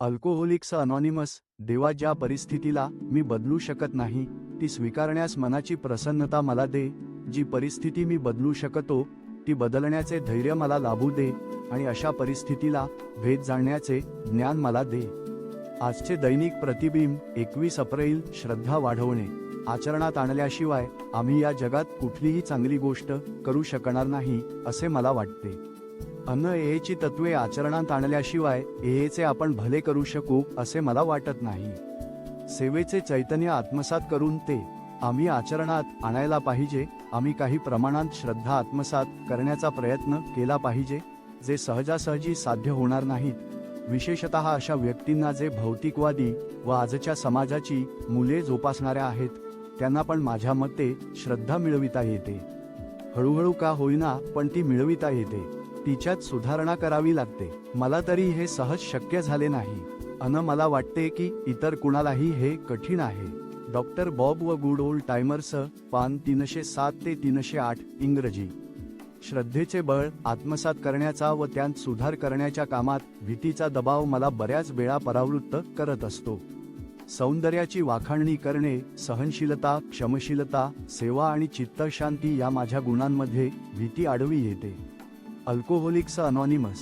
Alcoholics anonymous देवा ज्या परिस्थितीला मी बदलू शकत नाही ती स्वीकारण्यास मनाची प्रसन्नता मला दे जी परिस्थिती मी बदलू शकतो ती बदलण्याचे धैर्य मला लाभू दे आणि अशा परिस्थितीला भेद जाणण्याचे ज्ञान मला दे. आजचे दैनिक प्रतिबिंब एकवीस एप्रिल श्रद्धा वाढवणे. आचरणात आणल्याशिवाय आम्ही या जगात कुठलीही चांगली गोष्ट करू शकणार नाही असे मला वाटते. अन्न एची तत्वे आचरणात आणल्याशिवाय एचे आपण भले करू शकू असे मला वाटत नाही. सेवेचे चैतन्य आत्मसात करून ते आम्ही आचरणात आणायला पाहिजे आम्ही काही प्रमाणात श्रद्धा आत्मसात करण्याचा प्रयत्न केला पाहिजे जे सहजासहजी साध्य होणार नाहीत. विशेषत अशा व्यक्तींना जे भौतिकवादी व आजच्या समाजाची मुले जोपासणाऱ्या आहेत त्यांना पण माझ्या मते श्रद्धा मिळविता येते. हळूहळू का होईना पण ती मिळविता येते. तिच्यात सुधारणा करावी लागते. मला तरी हे सहज शक्य झाले नाही. अन मला वाटते की इतर कुणालाही हे कठीण आहे. डॉक्टर बॉब व गुड ओल्ड टायमर्स पान तीनशे सात ते तीनशे आठ इंग्रजी. श्रद्धेचे बळ आत्मसात करण्याचा व त्यात सुधार करण्याच्या कामात भीतीचा दबाव मला बऱ्याच वेळा परावृत्त करत असतो. सौंदर्याची वाखाणणी करणे सहनशीलता क्षमशीलता सेवा आणि चित्तशांती या माझ्या गुणांमध्ये भीती आडवी येते. Alcoholics anonymous